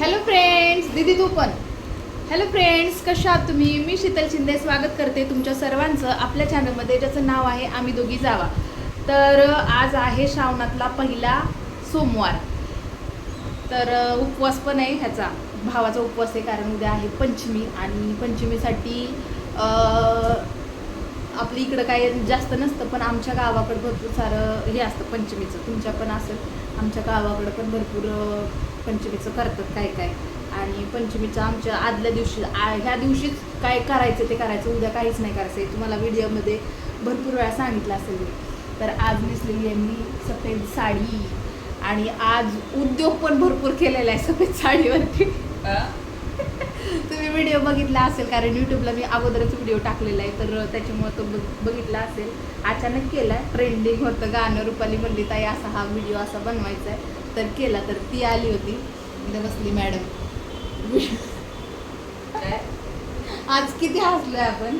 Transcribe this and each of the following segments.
Hello friends दीदी तू पण. Hello friends कशा आहात तुम्ही? मी शीतल शिंदे स्वागत करते तुमच्या सर्वांचं आपल्या चॅनलमध्ये ज्याचं नाव आहे आम्ही दोघी जावा. तर आज आहे श्रावणातला पहिला सोमवार. तर उपवास पण आहे ह्याचा. भावाचा उपवास आहे कारण उद्या आहे पंचमी आणि पंचमीसाठी अ, आपल्या इकडं काय जास्त नसतं पण आमच्या गावाकडं भरपूर सारं हे असतं पंचमीचं. तुमच्या पण असं आमच्या गावाकडं पण भरपूर पंचमीचं करतात काय काय. आणि पंचमीचं आमच्या आदल्या दिवशी ह्या दिवशीच काय करायचं ते करायचं उद्या काहीच नाही करायचं आहे तुम्हाला व्हिडिओमध्ये भरपूर वेळा सांगितलं असेल तर आज नेसलेली आहे मी सफेद साडी. आणि आज उद्योग पण भरपूर केलेला आहे सफेद साडीवरती. व्हिडिओ बघितला असेल कारण यूट्यूबला मी अगोदरच व्हिडिओ टाकलेला आहे तर त्याच्यामुळे तो बघ- बघितला असेल. अचानक केला ट्रेंडिंग होतं गाणं रुपाली म्हणली ताई असा हा व्हिडिओ असा बनवायचा आहे तर केला तर ती आली होती. इथं बसली मॅडम. आज किती हसलोय आपण?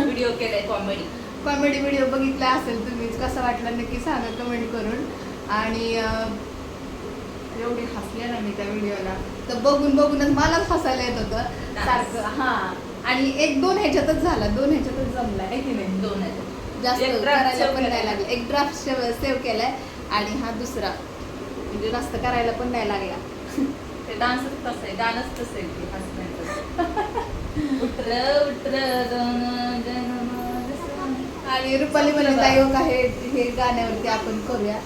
व्हिडिओ केलाय. कॉमेडी कॉमेडी व्हिडिओ बघितला असेल तुम्ही कसा वाटला नक्की सांगा कमेंट करून. आणि एवढी हसले ना मी त्या व्हिडिओला. तर बघून बघूनच मलाच हसायला येत होतं. सारखं हा. आणि एक दोन ह्याच्यातच झाला दोन ह्याच्यातच जमला आहे की नाही दोन आहेत जास्त करायला पण नाही. लागला. एक ड्राफ्ट सेव्ह केलाय आणि हा दुसरा. म्हणजे जास्त करायला पण नाही लागला. ते डान्सच तसं आहे गाणंच तसं आहे ते हसण्याचं. माझं आणि रुपाली म्हणत आहे "हो का हे हे गाण्यावरती आपण करूया.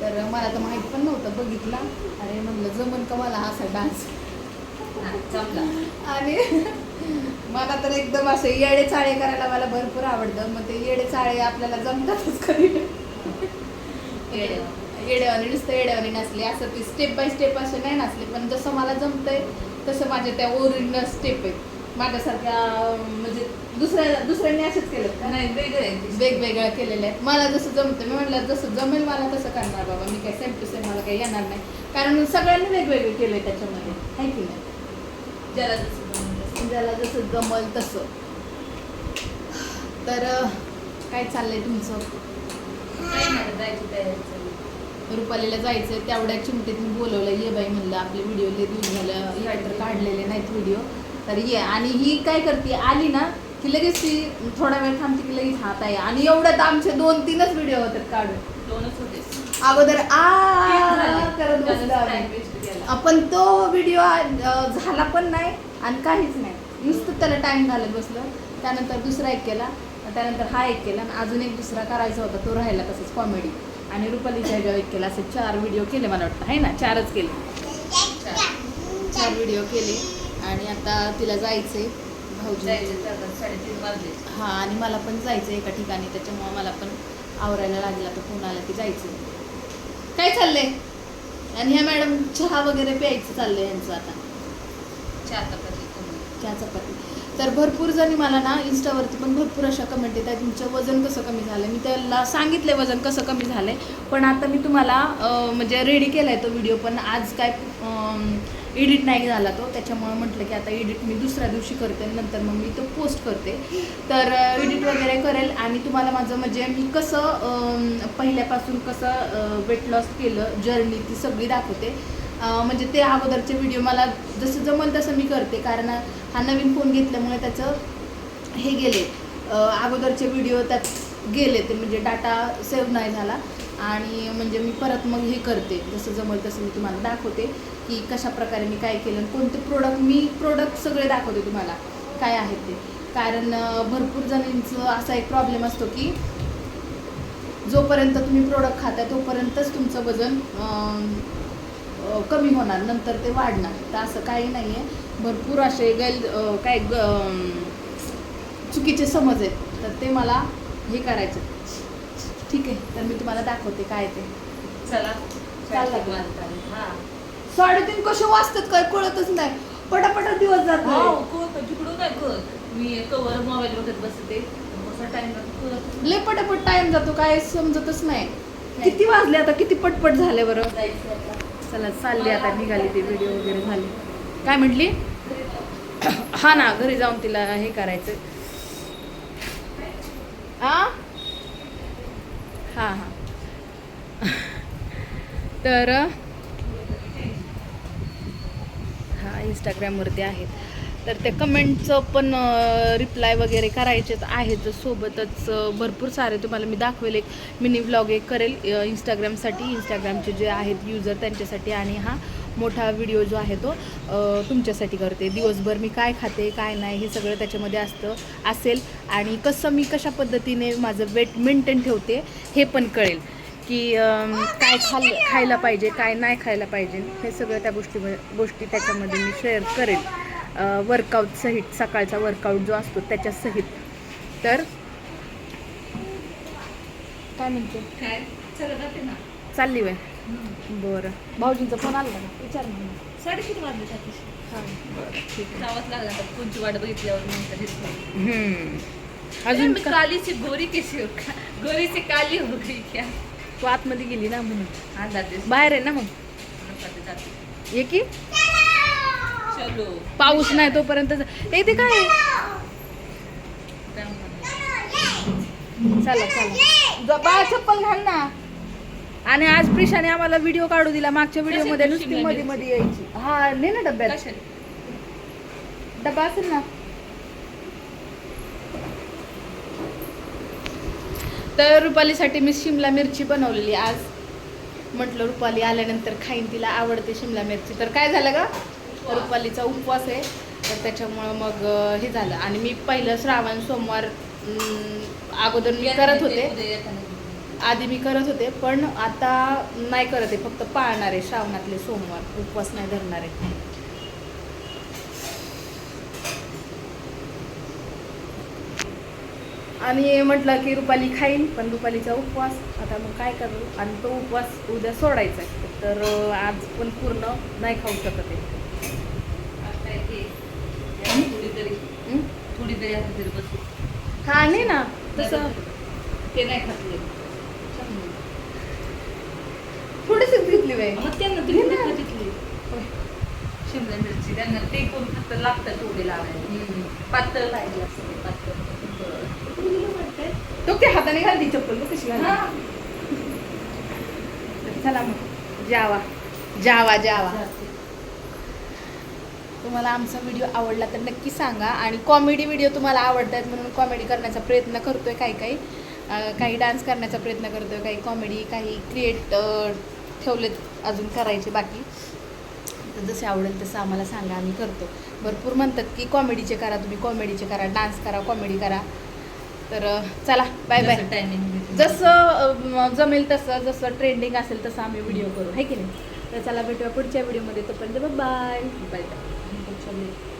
तर मला तर माहीत पण नव्हतं बघितला. अरे म्हणलं जमन का मला हा असा डान्स? आणि मला तर एकदम असं येडे चाळे करायला मला भरपूर आवडतं. मग ते येडे चाळे आपल्याला जमतातच कधी. येडे. येड्यावानी नुसतं येड्यावानी नसले. असं ते स्टेप बाय स्टेप असे नाही नसले. पण जसं मला जमतंय तसं माझ्या त्या ओरिजिनल स्टेप आहेत माझ्यासारख्या म्हणजे दुसऱ्या दुसऱ्यांनी असेच केलं का? नाही वेगळं. वेगवेगळ्या केलेल्या आहेत. मला जसं जमतं मी म्हटलं जसं जमेल मला तसं करणार बाबा. मी काय सेम टू सेम मला काही येणार नाही. कारण सगळ्यांनी वेगवेगळे केलंय त्याच्यामध्ये. आहे की नाही? ज्याला जसं. ज्याला जसं जमल तसं. तर काय चाललंय तुमचं? जायची. रुपालीला जायचंय. तेवढ्या चिमटीत मी बोलवलं ये बाई म्हणलं आपले व्हिडिओ दिवस झालं काढलेले नाहीत व्हिडिओ तर ये. आणि ही काय करते? आली ना की लगेच ती थोडा वेळ थांबते की लगेच हात आहे आणि एवढ्यात आमचे दोन तीनच व्हिडिओ होतात काढून. दोनच होते. अगोदर आ. करत बसलो आम्ही. आपण तो व्हिडिओ झाला पण नाही आणि काहीच नाही. नुसतं त्याला टाइम घालत बसलो. त्यानंतर दुसरा एक केला. त्यानंतर हा एक केला. आणि अजून एक दुसरा करायचा होता. तो राहिला तसंच कॉमेडी आणि रुपालीच्या ह्याच्यावर एक केला. असे चार व्हिडिओ केले मला वाटतं. आहे ना? चारच केले. चार. व्हिडिओ केले. आणि आता तिला जायचंय भाऊजी जायचं साडेतीन वाजले. हा आणि मला पण जायचं एका ठिकाणी त्याच्यामुळं मला पण आवरायला लागला. तर फोन आला की जायचं काय चाललंय? आणि ह्या मॅडम चहा वगैरे प्यायचं चाललंय यांचं आता. कमी. चहा चपाती. तर भरपूर जणी मला ना इन्स्टावरती पण भरपूर अशा कमेंट येतात तुमचं वजन कसं कमी झालं मी त्याला सांगितलं आहे वजन कसं कमी झालं आहे पण आता मी तुम्हाला म्हणजे रेडी केला आहे तो व्हिडिओ पण आज काय एडिट नाही झाला तो. त्याच्यामुळे म्हटलं की आता एडिट मी दुसऱ्या दिवशी करते नंतर मग मी तो पोस्ट करते. तर एडिट वगैरे करेल. आणि तुम्हाला माझं म्हणजे मी कसं पहिल्यापासून कसं वेट लॉस केलं जर्नी ती सगळी दाखवते. म्हणजे ते अगोदरचे व्हिडिओ मला जसं जमल तसं मी करते. कारण हा नवीन फोन घेतल्यामुळे त्याचं हे गेले. अगोदरचे व्हिडिओ त्यात गेले ते म्हणजे डाटा सेव्ह नाही झाला. आणि म्हणजे मी परत मग हे करते. जसं जमल तसं मी तुम्हाला दाखवते की कशा प्रकारे मी काय केलं कोणते प्रोडक्ट मी प्रोडक्ट सगळे दाखवते तुम्हाला. काय आहेत ते. कारण भरपूर जणांचं असा एक प्रॉब्लेम असतो की जोपर्यंत तुम्ही प्रोडक्ट खाता तोपर्यंतच तुमचं वजन कमी होणार नंतर ते वाढणार. तर असं काही नाही आहे भरपूर असे गैल काय ग चुकीचे समज आहेत. तर ते मला हे करायचं. ठीक आहे तर मी तुम्हाला दाखवते काय ते. चला. चालला साडेतीन कसे वाजतात काय कळतच नाही. पटापटा दिवस जात हो, तिकडून नाही कळत. मी कवर मोबाईल बघत बसते. कसा टाइम कळत लय पटापट टाइम जातो काय समजतच नाही. किती वाजले आता? किती पटपट झाले बरं. चला चालली आता निघाली ती व्हिडिओ वगैरे झाली. काय म्हटली? हा ना घरी जाऊन तिला हे करायचं. हां हा हा. तर हा इंस्टाग्रामवरती आहेत. तर त्या कमेंटचं पण रिप्लाय वगैरे करायचेच आहेत. सोबतच भरपूर सारे तुम्हाला मी दाखवेल. एक मिनी व्लॉग एक करेल इंस्टाग्रामसाठी इंस्टाग्रामचे जे आहेत युजर त्यांच्यासाठी आणि हा मोठा व्हिडिओ जो आहे तो तुमच्यासाठी करते. दिवसभर मी काय खाते काय नाही हे सगळं त्याच्यामध्ये असतं असेल. आणि कसं मी कशा पद्धतीने माझं वेट मेंटेन ठेवते हे पण कळेल. की काय खाल खायला पाहिजे काय नाही खायला पाहिजे हे सगळं त्या गोष्टी गोष्टी त्याच्यामध्ये मी शेअर करेल. वर्कआउट सहित सकाळचा वर्कआउट जो असतो त्याच्या सहित. तर काय म्हणते? चालली वय बरं. भाऊजींचा फोन आला का? विचार ना. साडेतीन वाजले कोणची वाट बघितल्यावर. अजून अजून मी का- काली से गोरी कैसी हो गोरी से काली हो गई क्या? तू आतमध्ये गेली ना म्हणून. बाहेर आहे ना मग? ये की? पाऊस नाही तोपर्यंत ए ते काय? चला चला. ज- बाळा चप्पल घाल ना. आणि आज प्रिशाने आम्हाला व्हिडिओ काढू दिला. मागच्या व्हिडिओमध्ये नुसती मध्ये? मध्ये यायची. हा ने ना डब्यात? डबा असेल ना. तर रुपालीसाठी मी शिमला मिरची बनवलेली आज. म्हटलं रुपाली आल्यानंतर खाईन तिला आवडते शिमला मिरची. तर काय झालं का रुपालीचा उपवास आहे तर त्याच्यामुळं मग हे झालं. आणि मी पहिलं श्रावण सोमवार अगोदर मी करत होते. आधी मी करत होते पण आता नाही करत आहे. फक्त पाळणार आहे श्रावणातले सोमवार. उपवास नाही धरणार आहे. आणि म्हटलं की रुपाली खाईन पण रुपालीचा उपवास. आता मग काय करू? आणि तो उपवास उद्या सोडायचा आहे. तर आज पण पूर्ण नाही खाऊ शकत आहे आज काय ते, या थोडी तरी तरी हा नाही ना तसं. ते नाही खातले थोडीशीच घेतली बाई. मग त्यांना घे तुम्ही ना. नाही खातितली शिमला मिरची त्यांना ते करून फक्त लागतात थोडे लावायला. पातळ पाहिजे असं ते, पातळ. तो ते हाताने घालती चप्पल बघ कशी घालती. हा. चला मग. जावा. जावा जावा. तुम्हाला आमचा व्हिडिओ आवडला तर नक्की सांगा. आणि कॉमेडी व्हिडिओ तुम्हाला आवडतात म्हणून कॉमेडी करण्याचा प्रयत्न करतोय काही काही. अं, काही डान्स करण्याचा प्रयत्न करतोय काही कॉमेडी काही क्रिएट ठेवलेत अजून करायचे बाकी. तर जसे आवडेल तसं आम्हाला सांगा आम्ही करतो. भरपूर म्हणतात की कॉमेडीचे करा तुम्ही कॉमेडीचे करा डान्स करा कॉमेडी करा. तर चला बाय बाय टायमिंग जसं जमेल तसं जसं ट्रेंडिंग असेल तसं आम्ही व्हिडिओ करू. है की नाही? तर चला भेटूया पुढच्या व्हिडिओमध्ये तोपर्यंत बाय बाय public